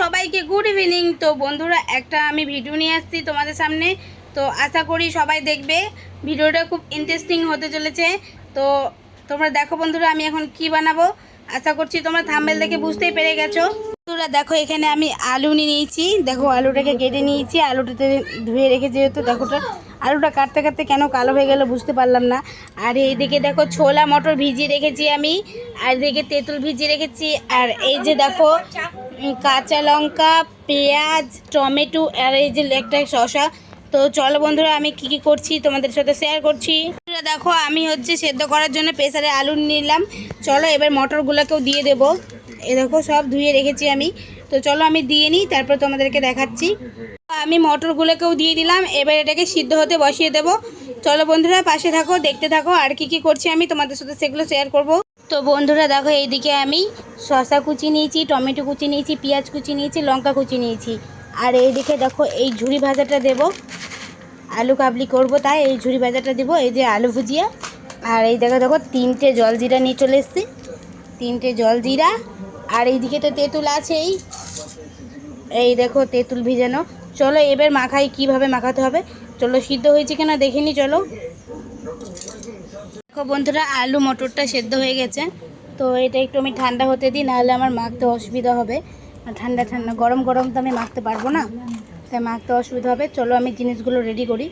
সবাইকে good evening তো বন্ধুরা, একটা আমি ভিডিও নিয়ে আসছি তোমাদের সামনে। তো আশা করি সবাই দেখবে। ভিডিওটা খুব ইন্টারেস্টিং হতে চলেছে। তো তোমরা দেখো বন্ধুরা, আমি এখন কি বানাবো? আশা করছি তোমরা থাম্বেল দেখে বুঝতেই পেরে গেছো। বন্ধুরা, দেখো, এখানে আমি আলু নিয়ে নিয়েছি। দেখো, আলুটাকে কেটে নিয়েছি। আলুটাতে ধুয়ে রেখে যেহেতু, দেখো ওটা আলুটা কাটতে কাটতে কেন কালো হয়ে গেল বুঝতে পারলাম না। আর এইদিকে দেখো ছোলা মটর ভিজিয়ে রেখেছি আমি, আর এদিকে তেঁতুল ভিজিয়ে রেখেছি, আর এই যে দেখো কাঁচা লঙ্কা, পেঁয়াজ, টমেটো, আর এই যে একটা শসা। তো চলো বন্ধুরা, আমি কি কি করছি তোমাদের সাথে শেয়ার করছি। দেখো, আমি হচ্ছে সেদ্ধ করার জন্য প্রেসারে আলু নিলাম। চলো এবার মটরগুলোকেও দিয়ে দেবো। এ দেখো, সব ধুয়ে রেখেছি আমি। তো চলো আমি দিয়ে নিই, তারপর তোমাদেরকে দেখাচ্ছি। আমি মটরগুলোকেও দিয়ে দিলাম, এবার এটাকে সিদ্ধ হতে বসিয়ে দেবো। চলো বন্ধুরা, পাশে থাকো, দেখতে থাকো, আর কি কি করছি আমি তোমাদের সাথে সেগুলো শেয়ার করব। তো বন্ধুরা, দেখো এইদিকে আমি শসা কুচি নিয়েছি, টমেটো কুচি নিয়েছি, পেঁয়াজ কুচি নিয়েছি, লঙ্কা কুচি নিয়েছি। আর এইদিকে দেখো, এই ঝুড়ি ভাজাটা দেবো। আলু কাবলি করব তাই, এই ঝুড়ি ভাজাটা দেবো, এই যে আলু ভুজিয়া। আর এই দেখো দেখো, তিনটে জল জিরা নিয়ে চলে এসেছি। তিনটে জল জিরা আর এইদিকে তো তেঁতুল আছেই। এই দেখো তেঁতুল ভিজানো। চলো এবার মাখাই, কীভাবে মাখাতে হবে? চলো, সিদ্ধ হয়েছে কিনা দেখে নি, চলো। দেখো বন্ধুরা, আলু মটরটা সেদ্ধ হয়ে গেছে। তো এটা একটু আমি ঠান্ডা হতে দিই, নাহলে আমার মাখতে অসুবিধা হবে। ঠান্ডা ঠান্ডা, গরম গরম তো আমি মাখতে পারব না। তাই মাখতে অসুবিধা হবে। চলো আমি জিনিসগুলো রেডি করি।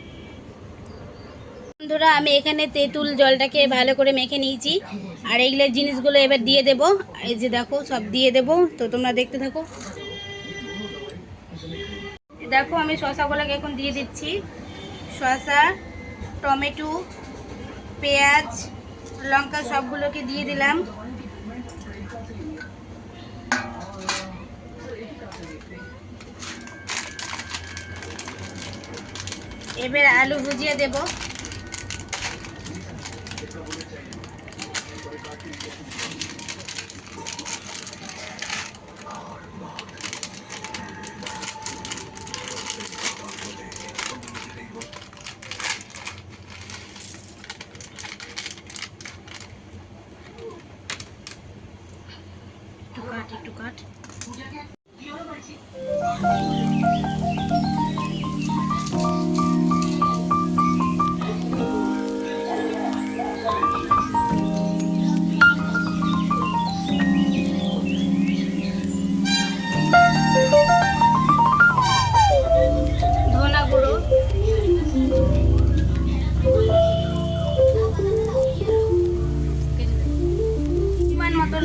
বন্ধুরা, আমি এখানে তেঁতুল জলটাকে ভালো করে মেখে নিয়েছি। আর এইগুলো জিনিসগুলো এবার দিয়ে দেব। এই যে দেখো, সব দিয়ে দেব। তো তোমরা দেখতে থাকো। দেখো, আমি শশাগুলোকে এখন দিয়ে দিচ্ছি। শশা টমেটো, পেঁয়াজ, লঙ্কা সবগুলোকে দিয়ে দিলাম। এবার আলু ভুজিয়ে দেব। একটু কাট একটু কাট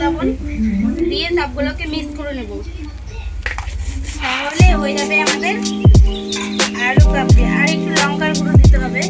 লবণ দিয়ে সবগুলোকে মিক্স করে নেব। তাহলে হয়ে যাবে আমাদের আলু কাবলি আর একটু লঙ্কার গুঁড়ো দিতে হবে।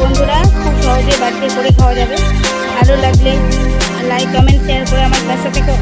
বন্ধুরা, খুব সহজে বাড়িতে করে খাওয়া যাবে। ভালো লাগলে লাইক কমেন্ট শেয়ার করে আমার পাশে থেকে